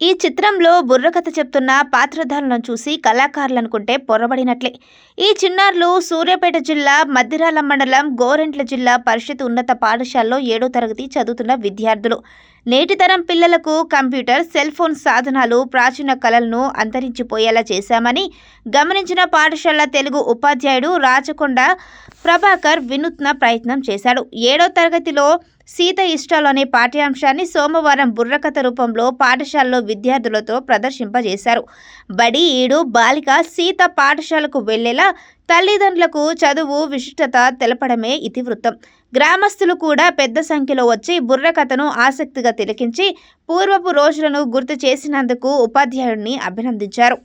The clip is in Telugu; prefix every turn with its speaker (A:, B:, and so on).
A: ఈ చిత్రంలో బుర్రకథ చెప్తున్న పాత్రధారులను చూసి కళాకారులనుకుంటే పొరబడినట్లే. ఈ చిన్నారులు సూర్యాపేట జిల్లా మద్దిరాల మండలం గోరెంట్ల జిల్లా పరిషత్ ఉన్నత పాఠశాలలో ఏడో తరగతి చదువుతున్న విద్యార్థులు. నేటి తరం పిల్లలకు కంప్యూటర్ సెల్ ఫోన్ సాధనాలు ప్రాచీన కళలను అంతరించిపోయేలా చేశామని గమనించిన పాఠశాల తెలుగు ఉపాధ్యాయుడు రాచకొండ ప్రభాకర్ వినూత్న ప్రయత్నం చేశాడు. ఏడో తరగతిలో సీత ఇష్టాలు అనే పాఠ్యాంశాన్ని సోమవారం బుర్రకథ రూపంలో పాఠశాలలో విద్యార్థులతో ప్రదర్శింపజేశారు. బడి ఈడు బాలిక సీత పాఠశాలకు వెళ్ళేలా తల్లిదండ్రులకు చదువు విశిష్టత తెలపడమే ఇతివృత్తం. గ్రామస్తులు కూడా పెద్ద సంఖ్యలో వచ్చి బుర్రకథను ఆసక్తిగా తిలకించి పూర్వపు రోజులను గుర్తు చేసినందుకు ఉపాధ్యాయుడిని అభినందించారు.